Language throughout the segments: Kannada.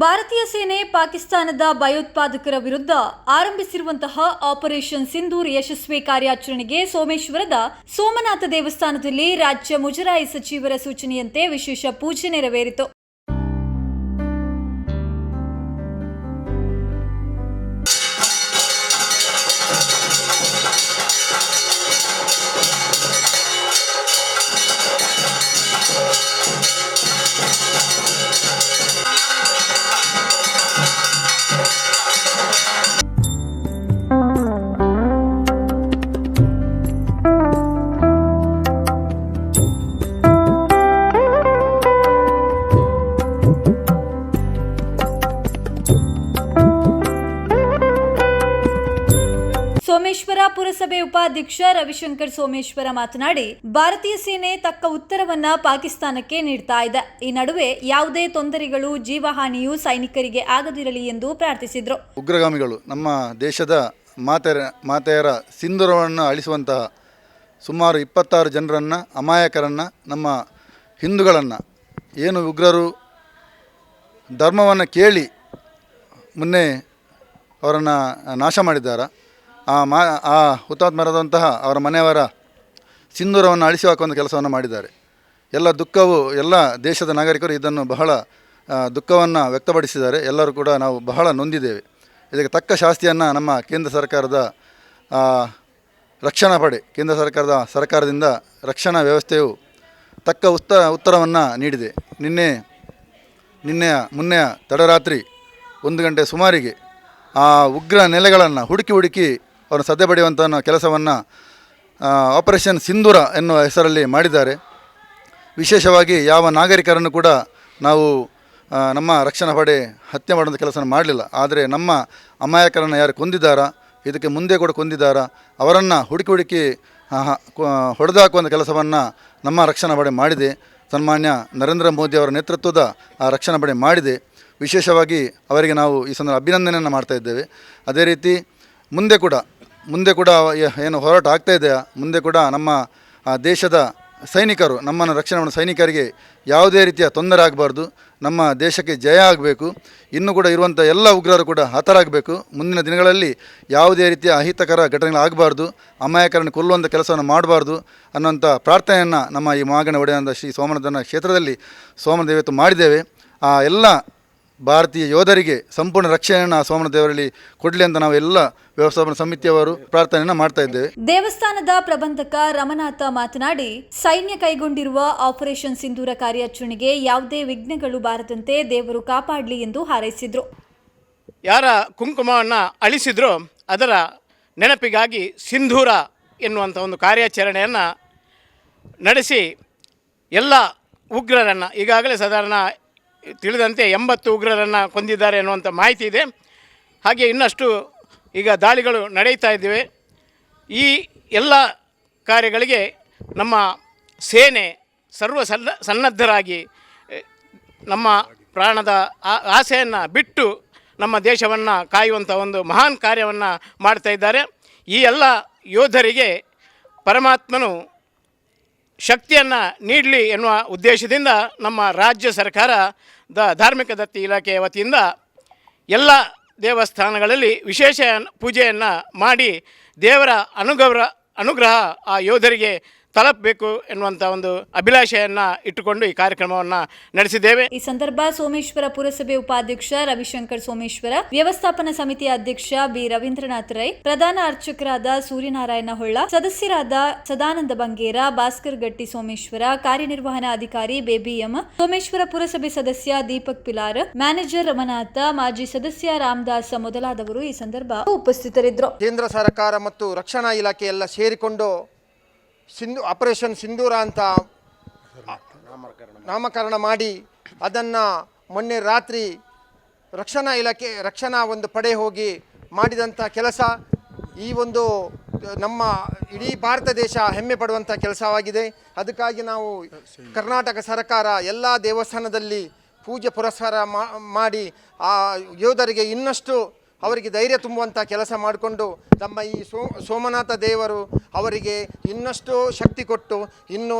ಭಾರತೀಯ ಸೇನೆ ಪಾಕಿಸ್ತಾನದ ಭಯೋತ್ಪಾದಕರ ವಿರುದ್ಧ ಆರಂಭಿಸಿರುವಂತಹ ಆಪರೇಷನ್ ಸಿಂಧೂರ್ ಯಶಸ್ವಿ ಕಾರ್ಯಾಚರಣೆಗೆ ಸೋಮೇಶ್ವರದ ಸೋಮನಾಥ ದೇವಸ್ಥಾನದಲ್ಲಿ ರಾಜ್ಯ ಮುಜರಾಯಿ ಸಚಿವರ ಸೂಚನೆಯಂತೆ ವಿಶೇಷ ಪೂಜೆ ನೆರವೇರಿತು. ಸೋಮೇಶ್ವರ ಪುರಸಭೆ ಉಪಾಧ್ಯಕ್ಷ ರವಿಶಂಕರ್ ಸೋಮೇಶ್ವರ ಮಾತನಾಡಿ, ಭಾರತೀಯ ಸೇನೆ ತಕ್ಕ ಉತ್ತರವನ್ನ ಪಾಕಿಸ್ತಾನಕ್ಕೆ ನೀಡ್ತಾ ಇದೆ. ಈ ನಡುವೆ ಯಾವುದೇ ತೊಂದರೆಗಳು, ಜೀವಹಾನಿಯು ಸೈನಿಕರಿಗೆ ಆಗದಿರಲಿ ಎಂದು ಪ್ರಾರ್ಥಿಸಿದ್ರು. ಉಗ್ರಗಾಮಿಗಳು ನಮ್ಮ ದೇಶದ ಮಾತೆಯರ ಮಾತೆಯರ ಸಿಂಧೂರವನ್ನು ಅಳಿಸುವಂತಹ ಸುಮಾರು ಇಪ್ಪತ್ತಾರು ಜನರನ್ನು, ಅಮಾಯಕರನ್ನು, ನಮ್ಮ ಹಿಂದೂಗಳನ್ನು, ಏನು ಉಗ್ರರು ಧರ್ಮವನ್ನು ಕೇಳಿ ಮೊನ್ನೆ ಅವರನ್ನು ನಾಶ ಮಾಡಿದ್ದಾರ? ಆ ಮಾ, ಆ ಹುತಾತ್ಮರಾದಂತಹ ಅವರ ಮನೆಯವರ ಸಿಂಧೂರವನ್ನು ಅಳಿಸಿ ಹಾಕುವಂಥ ಕೆಲಸವನ್ನು ಮಾಡಿದ್ದಾರೆ. ಎಲ್ಲ ದುಃಖವು, ಎಲ್ಲ ದೇಶದ ನಾಗರಿಕರು ಇದನ್ನು ಬಹಳ ದುಃಖವನ್ನು ವ್ಯಕ್ತಪಡಿಸಿದ್ದಾರೆ. ಎಲ್ಲರೂ ಕೂಡ ನಾವು ಬಹಳ ನೊಂದಿದ್ದೇವೆ. ಇದಕ್ಕೆ ತಕ್ಕ ಶಾಸ್ತಿಯನ್ನು ನಮ್ಮ ಕೇಂದ್ರ ಸರ್ಕಾರದ ರಕ್ಷಣಾ ಪಡೆ, ಕೇಂದ್ರ ಸರ್ಕಾರದ ಸರ್ಕಾರದಿಂದ ರಕ್ಷಣಾ ವ್ಯವಸ್ಥೆಯು ತಕ್ಕ ಉತ್ತ ಉತ್ತರವನ್ನು ನೀಡಿದೆ. ನಿನ್ನೆ ನಿನ್ನೆಯ ಮುನ್ನೆಯ ತಡರಾತ್ರಿ ಒಂದು ಗಂಟೆ ಸುಮಾರಿಗೆ ಆ ಉಗ್ರ ನೆಲೆಗಳನ್ನು ಹುಡುಕಿ ಹುಡುಕಿ ಅವರನ್ನು ಸದ್ದೆ ಪಡೆಯುವಂಥ ಕೆಲಸವನ್ನು ಆಪರೇಷನ್ ಸಿಂಧೂರ ಎನ್ನುವ ಹೆಸರಲ್ಲಿ ಮಾಡಿದ್ದಾರೆ. ವಿಶೇಷವಾಗಿ ಯಾವ ನಾಗರಿಕರನ್ನು ಕೂಡ ನಾವು ನಮ್ಮ ರಕ್ಷಣಾ ಪಡೆ ಹತ್ಯೆ ಮಾಡುವಂಥ ಕೆಲಸ ಮಾಡಲಿಲ್ಲ. ಆದರೆ ನಮ್ಮ ಅಮಾಯಕರನ್ನು ಯಾರು ಕೊಂದಿದ್ದಾರಾ, ಇದಕ್ಕೆ ಮುಂದೆ ಕೂಡ ಕೊಂದಿದ್ದಾರಾ, ಅವರನ್ನು ಹುಡುಕಿ ಹುಡುಕಿ ಹೊಡೆದಾಕುವಂಥ ಕೆಲಸವನ್ನು ನಮ್ಮ ರಕ್ಷಣಾ ಪಡೆ ಮಾಡಿದೆ. ಸನ್ಮಾನ್ಯ ನರೇಂದ್ರ ಮೋದಿ ಅವರ ನೇತೃತ್ವದ ಆ ರಕ್ಷಣಾ ಪಡೆ ಮಾಡಿದೆ. ವಿಶೇಷವಾಗಿ ಅವರಿಗೆ ನಾವು ಈ ಸಂದರ್ಭ ಅಭಿನಂದನೆಯನ್ನು ಮಾಡ್ತಾ ಇದ್ದೇವೆ. ಅದೇ ರೀತಿ ಮುಂದೆ ಕೂಡ ಮುಂದೆ ಕೂಡ ಏನು ಹೋರಾಟ ಆಗ್ತಾ ಇದೆ. ಮುಂದೆ ಕೂಡ ನಮ್ಮ ದೇಶದ ಸೈನಿಕರು, ನಮ್ಮನ್ನು ರಕ್ಷಣೆ ಮಾಡೋ ಸೈನಿಕರಿಗೆ ಯಾವುದೇ ರೀತಿಯ ತೊಂದರೆ ಆಗಬಾರ್ದು. ನಮ್ಮ ದೇಶಕ್ಕೆ ಜಯ ಆಗಬೇಕು. ಇನ್ನು ಕೂಡ ಇರುವಂಥ ಎಲ್ಲ ಉಗ್ರರು ಕೂಡ ಹತರಾಗಬೇಕು. ಮುಂದಿನ ದಿನಗಳಲ್ಲಿ ಯಾವುದೇ ರೀತಿಯ ಅಹಿತಕರ ಘಟನೆಗಳಾಗಬಾರ್ದು ಅಮಾಯಕರನ್ನು ಕೊಲ್ಲುವಂಥ ಕೆಲಸವನ್ನು ಮಾಡಬಾರ್ದು ಅನ್ನುವಂಥ ಪ್ರಾರ್ಥನೆಯನ್ನು ನಮ್ಮ ಈ ಮಾಗಣ ಒಡೆಯಂಥ ಶ್ರೀ ಸೋಮನಾಥನ ಕ್ಷೇತ್ರದಲ್ಲಿ ಸೋಮನ ದೇವತ್ತು ಮಾಡಿದ್ದೇವೆ. ಆ, ಎಲ್ಲ ಭಾರತೀಯ ಯೋಧರಿಗೆ ಸಂಪೂರ್ಣ ರಕ್ಷಣೆಯನ್ನು ಆ ಸೋಮನ ದೇವರಲ್ಲಿ ಕೊಡಲಿ ಅಂತ ನಾವು ಎಲ್ಲ ವ್ಯವಸ್ಥಾಪನಾ ಸಮಿತಿಯವರು ಪ್ರಾರ್ಥನೆಯನ್ನು ಮಾಡ್ತಾ ಇದ್ದೇವೆ. ದೇವಸ್ಥಾನದ ಪ್ರಬಂಧಕ ರಮನಾಥ ಮಾತನಾಡಿ ಸೈನ್ಯ ಕೈಗೊಂಡಿರುವ ಆಪರೇಷನ್ ಸಿಂಧೂರ ಕಾರ್ಯಾಚರಣೆಗೆ ಯಾವುದೇ ವಿಘ್ನಗಳು ಬಾರದಂತೆ ದೇವರು ಕಾಪಾಡಲಿ ಎಂದು ಹಾರೈಸಿದ್ರು. ಯಾರ ಕುಂಕುಮವನ್ನು ಅಳಿಸಿದ್ರೋ ಅದರ ನೆನಪಿಗಾಗಿ ಸಿಂಧೂರ ಎನ್ನುವಂಥ ಒಂದು ಕಾರ್ಯಾಚರಣೆಯನ್ನು ನಡೆಸಿ ಎಲ್ಲ ಉಗ್ರರನ್ನು ಈಗಾಗಲೇ ಸಾಧಾರಣ ತಿಳಿದಂತೆ ಎಂಬತ್ತು ಉಗ್ರರನ್ನು ಕೊಂದಿದ್ದಾರೆ ಅನ್ನುವಂಥ ಮಾಹಿತಿ ಇದೆ. ಹಾಗೆ ಇನ್ನಷ್ಟು ಈಗ ದಾಳಿಗಳು ನಡೆಯುತ್ತಾ ಇದ್ದೇವೆ. ಈ ಎಲ್ಲ ಕಾರ್ಯಗಳಿಗೆ ನಮ್ಮ ಸೇನೆ ಸರ್ವ ಸನ್ನ, ಸನ್ನದ್ಧರಾಗಿ ನಮ್ಮ ಪ್ರಾಣದ ಆಸೆಯನ್ನು ಬಿಟ್ಟು ನಮ್ಮ ದೇಶವನ್ನು ಕಾಯುವಂಥ ಒಂದು ಮಹಾನ್ ಕಾರ್ಯವನ್ನು ಮಾಡ್ತಾ ಇದ್ದಾರೆ. ಈ ಎಲ್ಲ ಯೋಧರಿಗೆ ಪರಮಾತ್ಮನು ಶಕ್ತಿಯನ್ನು ನೀಡಲಿ ಎನ್ನುವ ಉದ್ದೇಶದಿಂದ ನಮ್ಮ ರಾಜ್ಯ ಸರ್ಕಾರ ದ ಧಾರ್ಮಿಕ ದತ್ತಿ ಇಲಾಖೆಯ ವತಿಯಿಂದ ಎಲ್ಲ ದೇವಸ್ಥಾನಗಳಲ್ಲಿ ವಿಶೇಷ ಪೂಜೆಯನ್ನು ಮಾಡಿ ದೇವರ ಅನುಗ್ರಹ ಅನುಗ್ರಹ ಆ ಯೋಧರಿಗೆ ತಲುಪಬೇಕು ಎನ್ನುವಂಥ ಒಂದು ಅಭಿಲಾಷೆಯನ್ನು ಇಟ್ಟುಕೊಂಡು ಈ ಕಾರ್ಯಕ್ರಮವನ್ನು ನಡೆಸಿದ್ದೇವೆ. ಈ ಸಂದರ್ಭ ಸೋಮೇಶ್ವರ ಪುರಸಭೆ ಉಪಾಧ್ಯಕ್ಷ ರವಿಶಂಕರ್ ಸೋಮೇಶ್ವರ ವ್ಯವಸ್ಥಾಪನಾ ಸಮಿತಿ ಅಧ್ಯಕ್ಷ ಬಿ ರವೀಂದ್ರನಾಥ್ ರೈ ಪ್ರಧಾನ ಅರ್ಚಕರಾದ ಸೂರ್ಯನಾರಾಯಣ ಹೊಳ್ಳ ಸದಸ್ಯರಾದ ಸದಾನಂದ ಬಂಗೇರ ಭಾಸ್ಕರ್ ಗಟ್ಟಿ ಸೋಮೇಶ್ವರ ಕಾರ್ಯನಿರ್ವಹಣಾ ಅಧಿಕಾರಿ ಬೇಬಿ ಎಂ ಸೋಮೇಶ್ವರ ಪುರಸಭೆ ಸದಸ್ಯ ದೀಪಕ್ ಪಿಲಾರ್ ಮ್ಯಾನೇಜರ್ ರಮನಾಥ ಮಾಜಿ ಸದಸ್ಯ ರಾಮದಾಸ್ ಮೊದಲಾದವರು ಈ ಸಂದರ್ಭ ಉಪಸ್ಥಿತರಿದ್ದರು. ಕೇಂದ್ರ ಸರ್ಕಾರ ಮತ್ತು ರಕ್ಷಣಾ ಇಲಾಖೆ ಎಲ್ಲ ಸೇರಿಕೊಂಡು ಸಿಂಧು ಆಪರೇಷನ್ ಸಿಂಧೂರ ಅಂತ ನಾಮಕರಣ ಮಾಡಿ ಅದನ್ನು ಮೊನ್ನೆ ರಾತ್ರಿ ರಕ್ಷಣಾ ಇಲಾಖೆ, ರಕ್ಷಣಾ ಒಂದು ಪಡೆ ಹೋಗಿ ಮಾಡಿದಂಥ ಕೆಲಸ ಈ ಒಂದು, ನಮ್ಮ ಇಡೀ ಭಾರತ ದೇಶ ಹೆಮ್ಮೆ ಪಡುವಂಥ ಕೆಲಸವಾಗಿದೆ. ಅದಕ್ಕಾಗಿ ನಾವು ಕರ್ನಾಟಕ ಸರ್ಕಾರ ಎಲ್ಲ ದೇವಸ್ಥಾನದಲ್ಲಿ ಪೂಜೆ ಪುರಸ್ಕಾರ ಮಾಡಿ ಆ ಯೋಧರಿಗೆ ಇನ್ನಷ್ಟು ಅವರಿಗೆ ಧೈರ್ಯ ತುಂಬುವಂಥ ಕೆಲಸ ಮಾಡಿಕೊಂಡು ತಮ್ಮ ಈ ಸೋ, ಸೋಮನಾಥ ದೇವರು ಅವರಿಗೆ ಇನ್ನಷ್ಟು ಶಕ್ತಿ ಕೊಟ್ಟು, ಇನ್ನೂ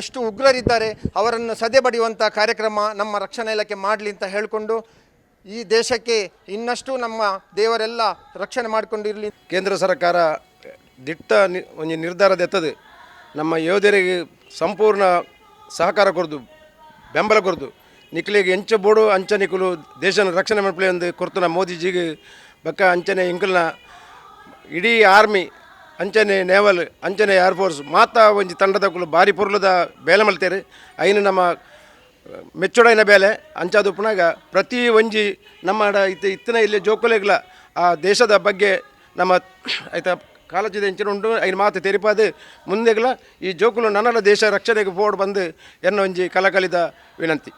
ಎಷ್ಟು ಉಗ್ರರಿದ್ದಾರೆ ಅವರನ್ನು ಸದೆ ಬಡಿಯುವಂಥ ಕಾರ್ಯಕ್ರಮ ನಮ್ಮ ರಕ್ಷಣಾ ಇಲಾಖೆ ಮಾಡಲಿ ಅಂತ ಹೇಳಿಕೊಂಡು ಈ ದೇಶಕ್ಕೆ ಇನ್ನಷ್ಟು ನಮ್ಮ ದೇವರೆಲ್ಲ ರಕ್ಷಣೆ ಮಾಡಿಕೊಂಡಿರಲಿ. ಕೇಂದ್ರ ಸರ್ಕಾರ ದಿಟ್ಟ ಒಂದು ಒಂಜಿ ನಿರ್ಧಾರದ ಎತ್ತದು. ನಮ್ಮ ಯೋಧರಿಗೆ ಸಂಪೂರ್ಣ ಸಹಕಾರ ಕೊರದು ಬೆಂಬಲ ಕೊರ್ದು ನಿಕ್ಲಿಗೆ ಎಂಚ ಬೋಡು, ಅಂಚ ನಿಕುಲು ದೇಶನ ರಕ್ಷಣೆ ಮಾಡ್ಪಲೆ ಒಂದು ಕೊರ್ತನ ಮೋದಿಜಿಗೆ. ಬಕ್ಕ ಅಂಚನೆ ಇಂಕಲ್ನ ಇಡೀ ಆರ್ಮಿ, ಅಂಚನೆ ನೇವಲ್, ಅಂಚನೆ ಏರ್ಫೋರ್ಸ್ ಮಾತ ಒಂಜಿ ತಂಡದ ಕುಲು ಬಾರಿ ಪೊರ್ಲದ ಬೇಲೆ ಮಲ್ತೇರು. ಐನು ನಮ್ಮ ಮೆಚ್ಚುಡೈನ ಬೇಲೆ ಅಂಚಾದುಪ್ಪನಾಗ ಪುನಗ ಪ್ರತಿ ಒಂಜಿ ನಮ್ಮ ಇತ್ತ ಇತ್ತಿನ ಇಲ್ಲಿ ಜೋಕುಲೆಗ್ಲ ಆ ದೇಶದ ಬಗ್ಗೆ ನಮ್ಮ ಆಯ್ತಾ ಕಾಲೇಜಿದ ಹೆಂಚಿನ ಉಂಟು ಐನು ಮಾತು ತೆರಿಪಾದು. ಮುಂದೆಗ್ಲ ಈ ಜೋಕುಲು ನನ್ನಲ ದೇಶ ರಕ್ಷಣೆಗೆ ಬೋರ್ಡ್ ಬಂದು ಎನ್ನೊಂಜಿ ಕಲಕಲಿದ ವಿನಂತಿ.